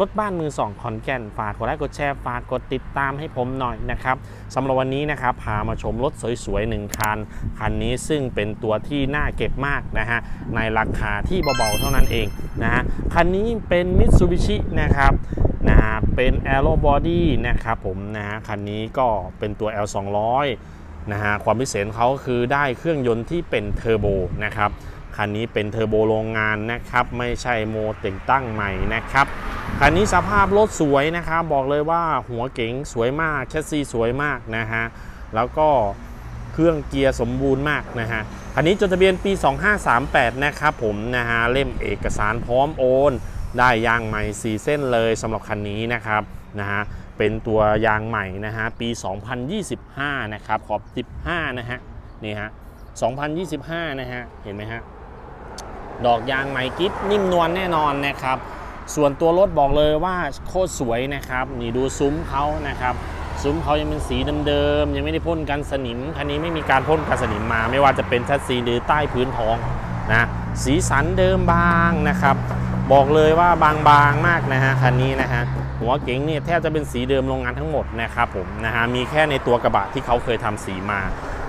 รถบ้านมือสองขอนแก่นฝากกดไลค์กดแชร์ฝากกดติดตามให้ผมหน่อยนะครับสำหรับวันนี้นะครับพามาชมรถสวยๆหนึ่งคัน คันนี้ซึ่งเป็นตัวที่น่าเก็บมากนะฮะในราคาที่เบาๆเท่านั้นเองนะฮะคันนี้เป็น Mitsubishi นะครับนะฮะเป็น Aero Body นะครับผมนะฮะคันนี้ก็เป็นตัว L 2 0 0 นะฮะความพิเศษเขาคือได้เครื่องยนต์ที่เป็นเทอร์โบนะครับ คันนี้เป็นเทอร์โบโรงงานนะครับ ไม่ใช่โมต่งตั้งใหม่นะครับ คันนี้สภาพรถสวยนะครับ บอกเลยว่าหัวเก๋งสวยมากแชสซีสวยมากนะฮะ แล้วก็เครื่องเกียร์สมบูรณ์มากนะฮะ คันนี้จดทะเบียนปี 2538 นะครับผมนะฮะ เล่มเอกสารพร้อมโอน ได้ยางใหม่ 4 เส้นเลยสำหรับคันนี้นะครับนะฮะ เป็นตัวยางใหม่นะฮะ ปี 2025 นะครับ ขอบ 15 นะฮะ นี่ฮะ 2025 นะฮะ เห็นไหมฮะ ดอกยางใหม่กิ๊บนิ่มนวลแน่นอนนะครับ ส่วนตัวรถบอกเลยว่าโคตรสวยนะครับ นี่ดูซุ้มเขานะครับ ซุ้มเขายังเป็นสีเดิมๆยังไม่ได้พ่นกันสนิม คันนี้ไม่มีการพ่นกันสนิมมา ไม่ว่าจะเป็นชัดซีหรือใต้พื้นท้องนะสีสันเดิมบางนะครับ บอกเลยว่าบางๆมากนะฮะคันนี้นะฮะหัวเก๋งเนี่ยแทบจะเป็นสีเดิมโรงงานทั้งหมดนะครับผมนะฮะมีแค่ในตัวกระบะที่เขาเคยทำสีมา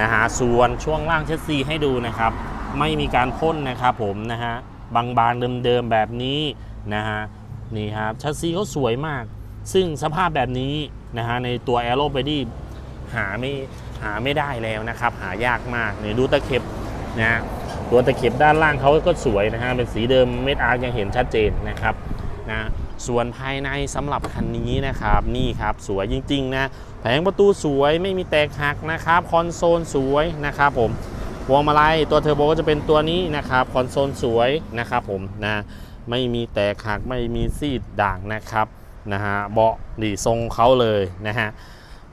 นะฮะส่วนช่วงล่างเชสซีให้ดูนะครับ ไม่มีการพ่นนะครับผมนะฮะบางๆเดิมๆแบบนี้นะฮะนี่ครับชัสซีเขาสวยมาก ซึ่งสภาพแบบนี้นะฮะในตัว a e r o b o d y หาไม่หาไม่ได้แล้วนะครับ หายากมากเนี่ยดูตะเข็บนะฮะตัวตะเข็บด้านล่างเขาก็สวยนะฮะเป็นสีเดิมเม็ดอาร์ยังเห็นชัดเจนนะครับนะส่วนภายในสำหรับคันนี้นะครับนี่ครับสวยจริงๆนะแผงประตูสวยไม่มีแตกหักนะครับคอนโซลสวยนะครับผม วงมาลัยตัวเทอร์โบก็จะเป็นตัวนี้นะครับคอนโซลสวยนะครับผมนะไม่มีแตกหักไม่มีซีดด่างนะครับนะฮะเบาะนี่ทรงเขาเลยนะฮะ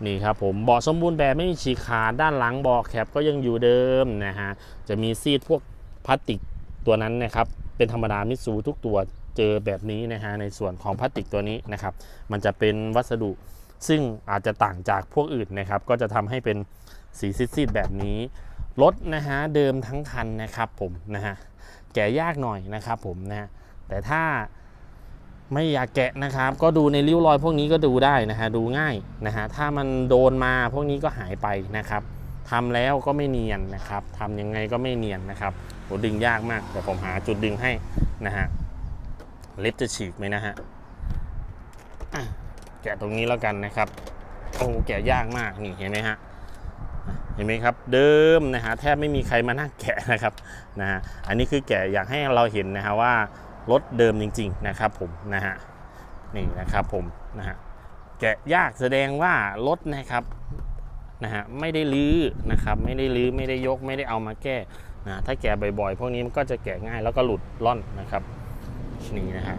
นี่ครับผมเบาะสมบูรณ์แบบไม่มีฉีกขาดด้านหลังเบาะแคปก็ยังอยู่เดิมนะฮะจะมีซีดพวกพลาสติกตัวนั้นนะครับเป็นธรรมดามิตซูทุกตัวเจอแบบนี้นะฮะในส่วนของพลาสติกตัวนี้นะครับมันจะเป็นวัสดุซึ่งอาจจะต่างจากพวกอื่นนะครับก็จะทำให้เป็นสีซีดๆแบบนี้ รถนะฮะเดิมทั้งคันนะครับผมนะฮะแกะยากหน่อยนะครับผมนะฮะแต่ถ้าไม่อยากแกะนะครับ ก็ดูในริ้วรอยพวกนี้ก็ดูได้นะฮะดูง่ายนะฮะถ้ามันโดนมาพวกนี้ก็หายไปนะครับทำแล้วก็ไม่เนียนนะครับทำยังไงก็ไม่เนียนนะครับโหดึงยากมากแต่ผมหาจุดดึงให้นะฮะเล็บจะฉีกไหมนะฮะแกะตรงนี้แล้วกันนะครับโอ้แกะยากมากนี่เห็นไหมฮะ เห็นไหมครับเดิมนะฮะแทบไม่มีใครมานั่งแกะนะครับนะฮะอันนี้คือแกะอยากให้เราเห็นนะฮะว่ารถเดิมจริง ๆนะครับผมนะฮะนี่นะครับผมนะฮะแกะยากแสดงว่ารถนะครับนะฮะไม่ได้ลื้อนะครับไม่ได้ลื้อไม่ได้ยกไม่ได้เอามาแก้นะถ้าแกะบ่อยๆ พวกนี้มันก็จะแกะง่ายแล้วก็หลุดล่อนนะครับนี่นะฮะ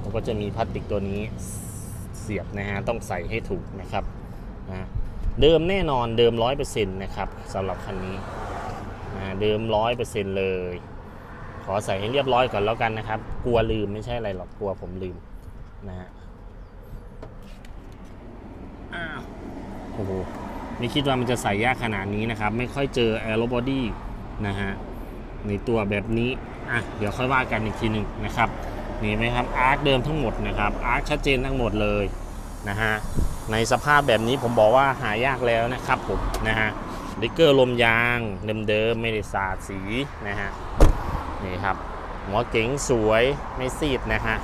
แล้วก็จะมีพลาสติกตัวนี้เสียบนะฮะต้องใส่ให้ถูกนะครับนะ เดิมแน่นอนเดิม 100%นะครับสำหรับคันนี้นะเดิม 100%เลย ขอใส่ให้เรียบร้อยก่อนแล้วกันนะครับ กลัวลืมไม่ใช่อะไรหรอกกลัวผมลืมนะฮะอ้าวโอ้โหไม่คิดว่ามันจะใส่ยากขนาดนี้นะครับ ไม่ค่อยเจอแอโรบอดี้นะฮะในตัวแบบนี้อะเดี๋ยวค่อยว่ากันอีกทีหนึ่งนะครับนี่ไหมครับอาร์คเดิมทั้งหมดนะครับอาร์คชัดเจนทั้งหมดเลยนะฮะ ในสภาพแบบนี้ผมบอกว่าหายากแล้วนะครับผมนะฮะดิกเกอร์ลมยางเดิมๆไม่ได้สาดสีนะฮะนี่ครับหัวเก๋งสวยไม่ซีดนะฮะ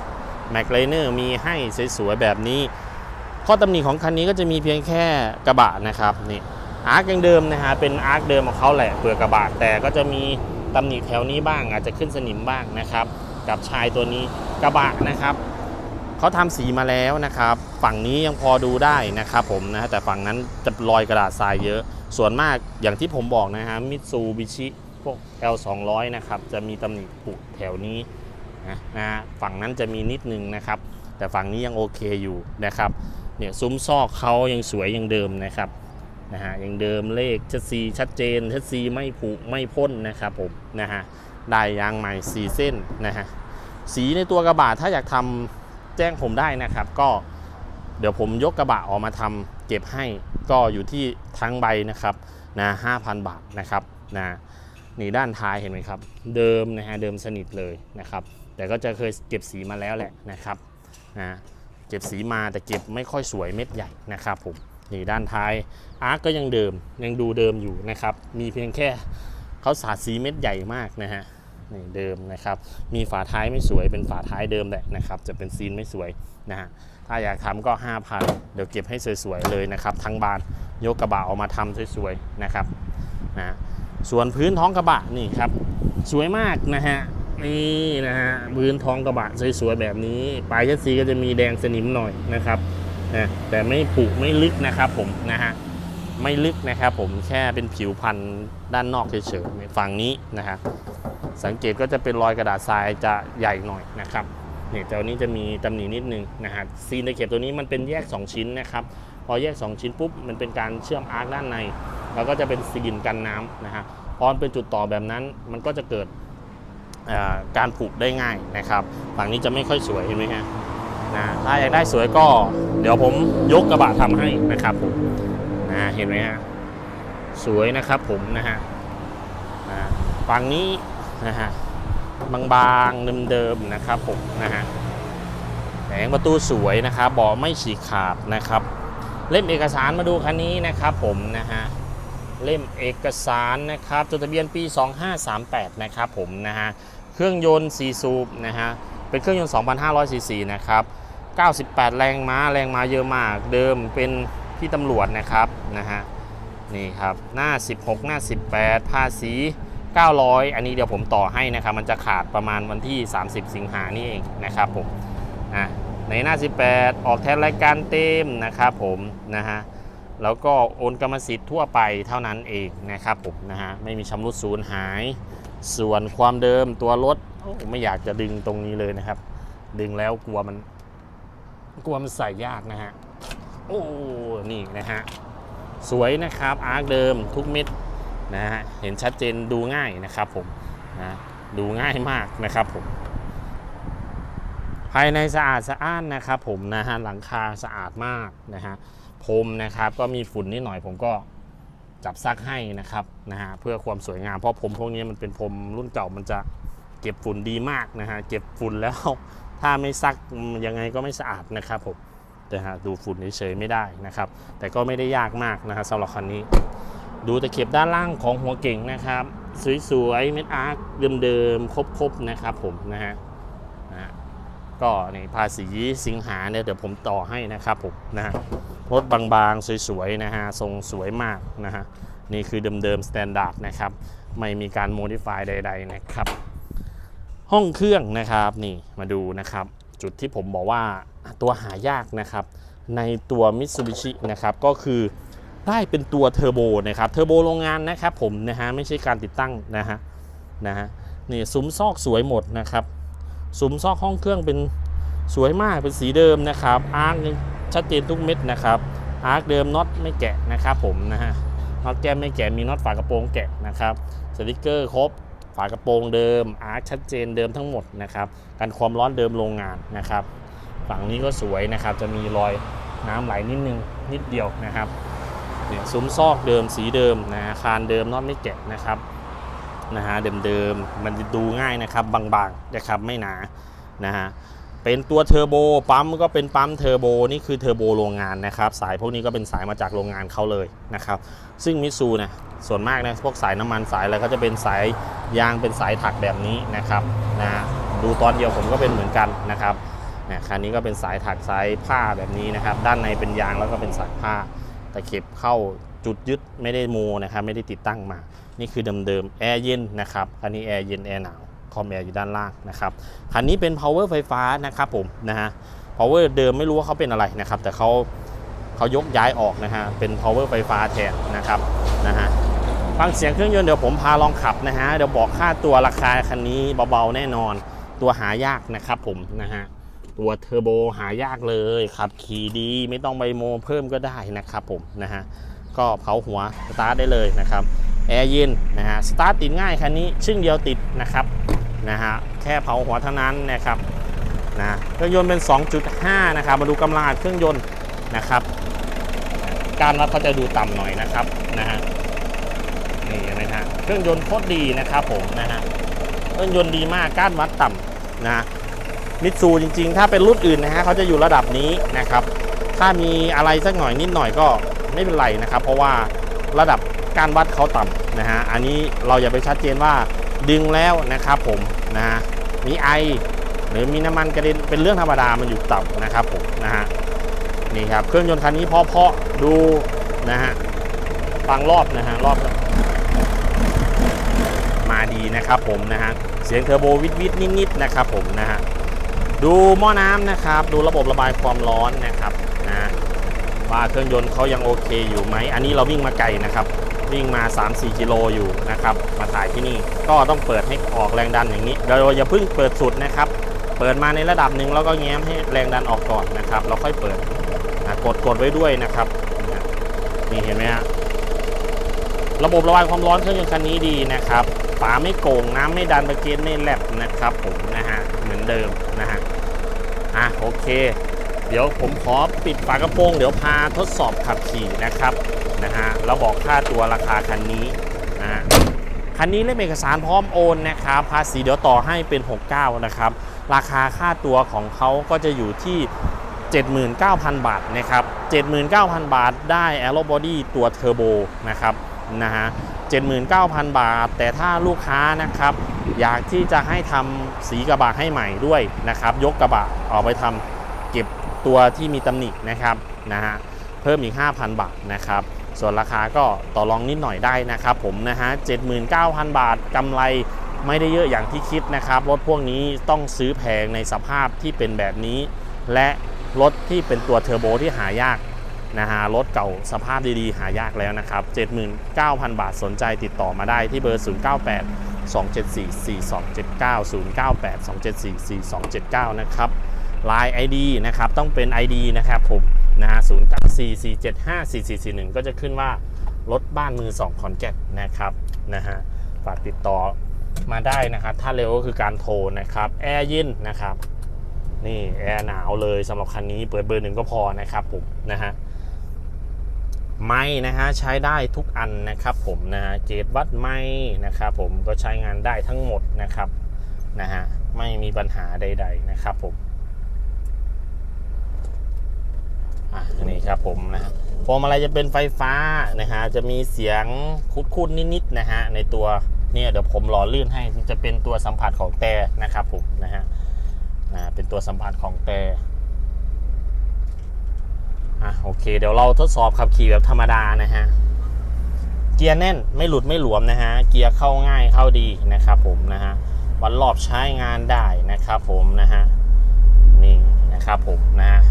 แม็กไลเนอร์มีให้สวยๆแบบนี้ ข้อตำหนิของคันนี้ก็จะมีเพียงแค่กระบะนะครับนี่อาร์คยังเดิมนะฮะเป็นอาร์คเดิมของเขาแหละเปลือกกระบะแต่ก็จะมีตำหนิแถวนี้บ้างอาจจะขึ้นสนิมบ้างนะครับ กับชายตัวนี้กระบะนะครับ เขาทำสีมาแล้วนะครับ ฝั่งนี้ยังพอดูได้นะครับผมนะแต่ฝั่งนั้นจะรอยกระดาษทรายเยอะ ส่วนมากอย่างที่ผมบอกนะฮะมิตซูบิชิพวก L 2 0 0 นะครับจะมีตำหนิผุแถวนี้นะนะฮะฝั่งนั้นจะมีนิดนึงนะครับ แต่ฝั่งนี้ยังโอเคอยู่นะครับเนี่ยซุ้มซอกเขายังสวยยังเดิมนะครับนะฮะยังเดิมเลขชัดซีชัดเจนชัดซีไม่ผุไม่พ่นนะครับผมนะฮะได้ยางใหม่สีเส้นนะฮะสีในตัวกระบะถ้าอยากทำ แจ้งผมได้นะครับ ก็เดี๋ยวผมยกกระบะออกมาทำเก็บให้ก็อยู่ที่ทั้งใบนะครับนะห้าพันบาทนะครับนะนี่ด้านท้ายเห็นไหมครับ เดิมนะฮะเดิมสนิทเลยนะครับ แต่ก็จะเคยเก็บสีมาแล้วแหละนะครับนะเก็บสีมาแต่เก็บไม่ค่อยสวยเม็ดใหญ่นะครับผมนี่ด้านท้ายอาร์กก็ยังเดิมยังดูเดิมอยู่นะครับ มีเพียงแค่เขาสาดสีเม็ดใหญ่มากนะฮะ นี่เดิมนะครับ มีฝาท้ายไม่สวยเป็นฝาท้ายเดิมแหละนะครับ จะเป็นซีนไม่สวยนะฮะ ถ้าอยากทำก็ 5,000 เดี๋ยวเก็บให้สวยๆเลยนะครับ ทั้งบานยกกระบะออกมาทำสวยๆนะครับนะส่วนพื้นท้องกระบะนี่ครับ สวยมากนะฮะนี่นะฮะพื้นท้องกระบะสวยๆแบบนี้ปลายชัดซีก็จะมีแดงสนิมหน่อยนะครับนะแต่ไม่ผุไม่ลึกนะครับผมนะฮะไม่ลึกนะครับผมแค่เป็นผิวพันธุ์ด้านนอกเฉยๆฝั่งนี้นะฮะ สังเกตก็จะเป็นรอยกระดาษทรายจะใหญ่หน่อยนะครับเนี่ยแต่วันนี้จะมีตำหนินิดนึงนะฮะซีนตะเข็บตัวนี้มันเป็นแยก 2 ชิ้นนะครับพอแยก 2 ชิ้นปุ๊บมันเป็นการเชื่อมอาร์คด้านใน แล้วก็จะเป็นซีนกันน้ำนะฮะพอนเป็นจุดต่อแบบนั้นมันก็จะเกิดการผูกได้ง่ายนะครับฝั่งนี้จะไม่ค่อยสวยเห็นไหมฮะนะถ้าอยากได้สวยก็ เดี๋ยวผมยกกระบะทำให้นะครับผมนะเห็นไหมฮะสวยนะครับผมนะฮะฝั่งนี้ นะฮะบางๆเดิมๆนะครับผมนะฮะแผงประตูสวยนะครับเบาะไม่ฉีกขาดนะครับ เล่มเอกสารมาดูคันนี้นะครับผมนะฮะเล่มเอกสารนะครับจดทะเบียนปี 2538 นะครับผมนะฮะเครื่องยนต์4สูบนะฮะเป็นเครื่องยนต์ 2,500ซีซีนะครับ98 แรงม้าแรงม้าเยอะมาก เดิมเป็นพี่ตำรวจนะครับนะฮะนี่ครับหน้า 16 หน้า 18 ภาษี 900 อันนี้เดี๋ยวผมต่อให้นะครับ มันจะขาดประมาณวันที่ 30 สิงหานี่เองนะครับผมอะในหน้า 18 ออกแทนรายการเต็มนะครับผมนะฮะแล้วก็โอนกรรมสิทธิ์ทั่วไปเท่านั้นเองนะครับผมนะฮะไม่มีชำรุดสูญหาย ส่วนความเดิมตัวรถไม่อยากจะดึงตรงนี้เลยนะครับ ดึงแล้วกลัวมันกลัวมันใส่ยากนะฮะโอ้นี่นะฮะสวยนะครับอาร์คเดิมทุกเม็ด นะฮะเห็นชัดเจนดูง่ายนะครับผมนะดูง่ายมากนะครับผมภายในสะอาดสะอ้านนะครับผมนะฮะหลังคาสะอาดมากนะฮะพรมนะครับก็มีฝุ่นนิดหน่อยผมก็จับซักให้นะครับนะฮะเพื่อความสวยงามเพราะผมพวกนี้มันเป็นพรมรุ่นเก่ามันจะเก็บฝุ่นดีมากนะฮะเก็บฝุ่นแล้วถ้าไม่ซักยังไงก็ไม่สะอาดนะครับผมแต่ฮะดูฝุ่นเฉยๆไม่ได้นะครับ แต่ก็ไม่ได้ยากมากนะครับสำหรับคันนี้ ดูตะเข็บด้านล่างของหัวเก่งนะครับ สวยๆเม็ดอาร์คเดิมๆครบๆนะครับผมนะฮะนะก็ในภาษีสิงหาเนี่ยเดี๋ยวผมต่อให้นะครับผมนะฮะรถบางๆ สวยๆนะฮะทรงสวยมากนะฮะนี่คือเดิมๆสแตนดาร์ดนะครับ ไม่มีการโมดิฟายใด ๆนะครับ ห้องเครื่องนะครับนี่มาดูนะครับ จุดที่ผมบอกว่าตัวหายากนะครับ ในตัว Mitsubishi นะครับก็คือ ได้เป็นตัวเทอร์โบนะครับเทอร์โบโรงงานนะครับผมนะฮะไม่ใช่การติดตั้งนะฮะนะฮะนี่ซุ้มซอกสวยหมดนะครับซุ้มซอกห้องเครื่องเป็นสวยมากเป็นสีเดิมนะครับอาร์คชัดเจนทุกเม็ดนะครับอาร์คเดิมน็อตไม่แกะนะครับผมนะฮะน็อตแก้มไม่แกะมีน็อตฝากระโปรงแกะนะครับสติกเกอร์ครบฝากระโปรงเดิมอาร์คชัดเจนเดิมทั้งหมดนะครับกันความร้อนเดิมโรงงานนะครับ ฝั่งนี้ก็สวยนะครับจะมีรอยน้ำไหลนิดนึงนิดเดียวนะครับ เนี่ยซุ้มซอกเดิมสีเดิมนะฮะคานเดิมน็อตไม่แกะนะครับนะฮะเดิมๆมันจะดูง่ายนะครับบางๆนะครับไม่หนานะฮะเป็นตัวเทอร์โบปั๊มก็เป็นปั๊มเทอร์โบนี่คือเทอร์โบโรงงานนะครับสายพวกนี้ก็เป็นสายมาจากโรงงานเขาเลยนะครับซึ่งมิตซูนะส่วนมากนะพวกสายน้ำมันสายอะไรก็จะเป็นสายยางเป็นสายถักแบบนี้นะครับนะดูตอนเดียวผมก็เป็นเหมือนกันนะครับเนี่ยคันนี้ก็เป็นสายถักสายผ้าแบบนี้นะครับด้านในเป็นยางแล้วก็เป็นสายผ้า ตะเข็บเข้าจุดยึดไม่ได้โมนะครับไม่ได้ติดตั้งมา นี่คือเดิมๆแอร์เย็นนะครับคันนี้แอร์เย็นแอร์หนาวคอมแอร์อยู่ด้านล่างนะครับคันนี้เป็น power ไฟฟ้านะครับผมนะฮะ power เดิมไม่รู้ว่าเขาเป็นอะไรนะครับ แต่เขาเขายกย้ายออกนะฮะเป็น power ไฟฟ้าแทนนะครับนะฮะฟังเสียงเครื่องยนต์เดี๋ยวผมพาลองขับนะฮะเดี๋ยวบอกค่าตัวราคาคันนี้เบาๆแน่นอนตัวหายากนะครับผมนะฮะ ตัวเทอร์โบหายากเลยขับขี่ดีไม่ต้องใบโมเพิ่มก็ได้นะครับผมนะฮะก็เผาหัวสตาร์ทได้เลยนะครับแอร์เย็นนะฮะสตาร์ทติดง่ายคันนี้ชึ่งเดียวติดนะครับนะฮะแค่เผาหัวเท่านั้นนะครับนะเครื่องยนต์เป็น 2.5 นะครับ มาดูกำลังอัดเครื่องยนต์นะครับการวัดเขาจะดูต่ำหน่อยนะครับนะฮะนี่เห็นไหมฮะเครื่องยนต์โคตรดีนะครับผมนะฮะเครื่องยนต์ดีมากกานวัดต่ำนะ มิตซูจริง ๆ ถ้าเป็นรุ่นอื่นนะฮะเขาจะอยู่ระดับนี้นะครับ ถ้ามีอะไรสักหน่อยนิดหน่อยก็ไม่เป็นไรนะครับ เพราะว่าระดับการวัดเขาต่ำนะฮะอันนี้เราอย่าไปชัดเจนว่าดึงแล้วนะครับผมนะฮะมีไอหรือมีน้ำมันกระเด็นเป็นเรื่องธรรมดามันอยู่ต่ำนะครับผมนะฮะนี่ครับเครื่องยนต์คันนี้เพาะๆดูนะฮะฟังรอบนะฮะรอบมาดีนะครับผมนะฮะเสียงเทอร์โบวิดวิดนิดๆนะครับผมนะฮะ ดูหม้อน้ำนะครับ ดูระบบระบายความร้อนนะครับนะว่าเครื่องยนต์เขายังโอเคอยู่ไหม อันนี้เราวิ่งมาไกลนะครับ วิ่งมา 3-4 กิโลอยู่นะครับ มาถ่ายที่นี่ก็ต้องเปิดให้ออกแรงดันอย่างนี้เราอย่าเพิ่งเปิดสุดนะครับ เปิดมาในระดับหนึ่งแล้วก็แง้มให้แรงดันออกก่อนนะครับ เราค่อยเปิดนะกดกดไว้ด้วยนะครับ นี่เห็นไหมฮะระบบระบายความร้อนเครื่องยนต์คันนี้ดีนะครับฝาไม่โกงน้ำไม่ดันประเกนไม่แลบนะครับผมนะฮะ เหมือนเดิมนะฮะอะโอเค เดี๋ยวผมขอปิดฝากระโปรง เดี๋ยวพาทดสอบขับขี่นะครับนะฮะแล้วบอกค่าตัวราคาคันนี้นะฮะคันนี้เล่มเอกสารพร้อมโอนนะครับภาษีเดี๋ยวต่อให้เป็น 69 นะครับ ราคาค่าตัวของเขาก็จะอยู่ที่ 79,000 บาทนะครับ 79,000 บาทได้ a e r o Body ตัวเทอร์โบนะครับนะฮะ 79,000 บาท แต่ถ้าลูกค้านะครับ อยากที่จะให้ทำสีกระบะให้ใหม่ด้วยนะครับ ยกกระบะออกไปทำเก็บตัวที่มีตำหนินะครับนะฮะเพิ่มอีก 5,000 บาทนะครับ ส่วนราคาก็ต่อรองนิดหน่อยได้นะครับ ผมนะฮะ79,000 บาทกำไรไม่ได้เยอะอย่างที่คิดนะครับรถพวกนี้ต้องซื้อแพงในสภาพที่เป็นแบบนี้ และรถที่เป็นตัวเทอร์โบที่หายาก นะฮะรถเก่าสภาพดีๆ หายากแล้วนะครับ 79,000 บาทสนใจติดต่อมาได้ที่เบอร์ 098 274 4279 098 274 4279 นะครับ Line ID นะครับต้องเป็น ID นะครับผมนะฮะ094 475 4441 ก็จะขึ้นว่ารถบ้านมือ2คอนแกตนะครับนะฮะฝากติดต่อมาได้นะครับ ถ้าเร็วก็คือการโทรนะครับ แอร์เย็นนะครับ นี่แอร์หนาวเลยสำหรับคันนี้เปิดเบอร์หนึ่งก็พอนะครับผมนะฮะไม่นะฮะใช้ได้ทุกอันนะครับผมนะฮะเกจวัดไม่นะครับผมก็ใช้งานได้ทั้งหมดนะครับนะฮะไม่มีปัญหาใด ๆนะครับผมอะนี่ครับผมนะฮะพวงมาลัยจะเป็นไฟฟ้านะฮะจะมีเสียงคุดๆนิดๆนะฮะในตัวเนี่ยเดี๋ยวผมหล่อลื่นให้จะเป็นตัวสัมผัสของแต่นะครับผมนะฮะ นะเป็นตัวสัมผัสของแต่อะโอเค เดี๋ยวเราทดสอบขับขี่แบบธรรมดานะฮะ เกียร์แน่นไม่หลุดไม่หลวมนะฮะ เกียร์เข้าง่ายเข้าดีนะครับผมนะฮะวันรอบใช้งานได้นะครับผมนะฮะ นี่นะครับผมนะฮะ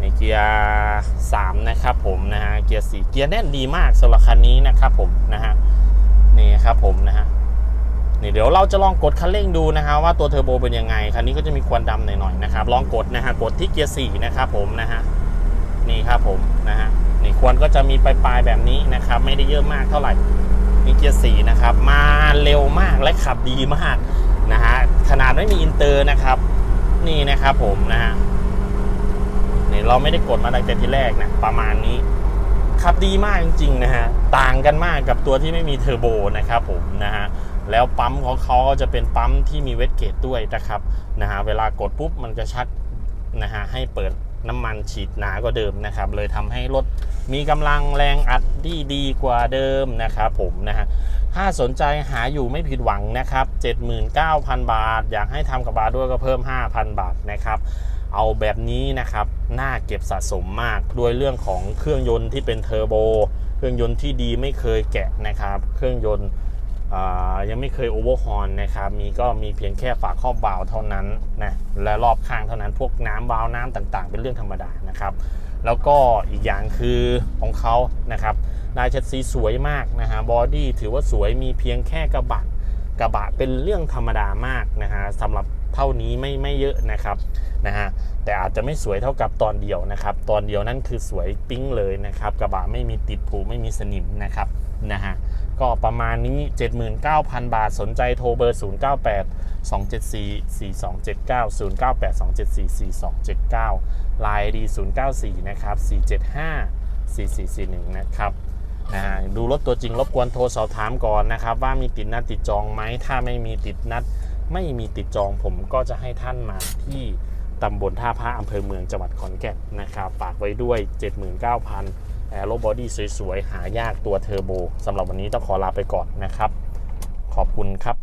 นี่เกียร์3นะครับผมนะฮะ เกียร์4เกียร์แน่นดีมากสำหรับคันนี้นะครับผมนะฮะ นี่ครับผมนะฮะ นี่เดี๋ยวเราจะลองกดคันเร่งดูนะฮะว่าตัวเทอร์โบเป็นยังไง คันนี้ก็จะมีควันดำหน่อยๆนะครับ ลองกดนะฮะ กดที่เกียร์4นะครับผมนะฮะ นี่ครับผมนะฮะ นี่ควันก็จะมีปลายๆแบบนี้นะครับ ไม่ได้เยอะมากเท่าไหร่ นี่เกียร์4นะครับ มาเร็วมากและขับดีมากนะฮะ ขนาดไม่มีอินเตอร์นะครับ นี่นะครับผมนะฮะ นี่เราไม่ได้กดมาตั้งแต่ทีแรกนะประมาณนี้ขับดีมากจริงๆนะฮะ ต่างกันมากกับตัวที่ไม่มีเทอร์โบนะครับผมนะฮะ แล้วปั๊มของเขาก็จะเป็นปั๊มที่มีเวทเกตด้วยนะครับนะฮะเวลากดปุ๊บมันจะชักนะฮะให้เปิดน้ำมันฉีดหนากว่าเดิมนะครับ เลยทำให้รถมีกำลังแรงอัดที่ดีกว่าเดิมนะครับผมนะฮะถ้าสนใจหาอยู่ไม่ผิดหวังนะครับ 79,000 บาท อยากให้ทำกับบาด้วยก็เพิ่ม 5,000 บาทนะครับเอาแบบนี้นะครับน่าเก็บสะสมมากด้วยเรื่องของเครื่องยนต์ที่เป็นเทอร์โบ เครื่องยนต์ที่ดีไม่เคยแกะนะครับ เครื่องยนต์ ยังไม่เคยโอเวอร์ฮอนนะครับ มีก็มีเพียงแค่ฝาครอบวาล์วเท่านั้นนะและรอบข้างเท่านั้นพวกน้ำวาล์วน้ำต่างๆ เป็นเรื่องธรรมดานะครับ แล้วก็อีกอย่างคือของเขานะครับลายเช็ดสีสวยมากนะฮะบอดี้ถือว่าสวยมีเพียงแค่กระบะกระบะเป็นเรื่องธรรมดามากนะฮะสำหรับเท่านี้ไม่ไม่เยอะนะครับนะฮะแต่อาจจะไม่สวยเท่ากับตอนเดียวนะครับ ตอนเดียวนั่นคือสวยปิ๊งเลยนะครับ กระบะไม่มีติดผูไม่มีสนิมนะครับนะฮะ ก็ประมาณนี้ 79,000 บาทสนใจโทรเบอร์ 098 274 4279 098 274 4279ลายดี094 นะครับ 475 4441 นะครับนะฮะดูรถตัวจริงรบกวนโทรสอบถามก่อนนะครับ ว่ามีติดนัดติดจองไหม ถ้าไม่มีติดนัด ไม่มีติดจองผมก็จะให้ท่านมาที่ตำบลท่าพระอำเภอเมืองจังหวัดขอนแก่นนะครับฝากไว้ด้วย 79,000 แอโรบอดี้สวยๆ หายากตัวเทอร์โบสำหรับวันนี้ต้องขอลาไปก่อนนะครับ ขอบคุณครับ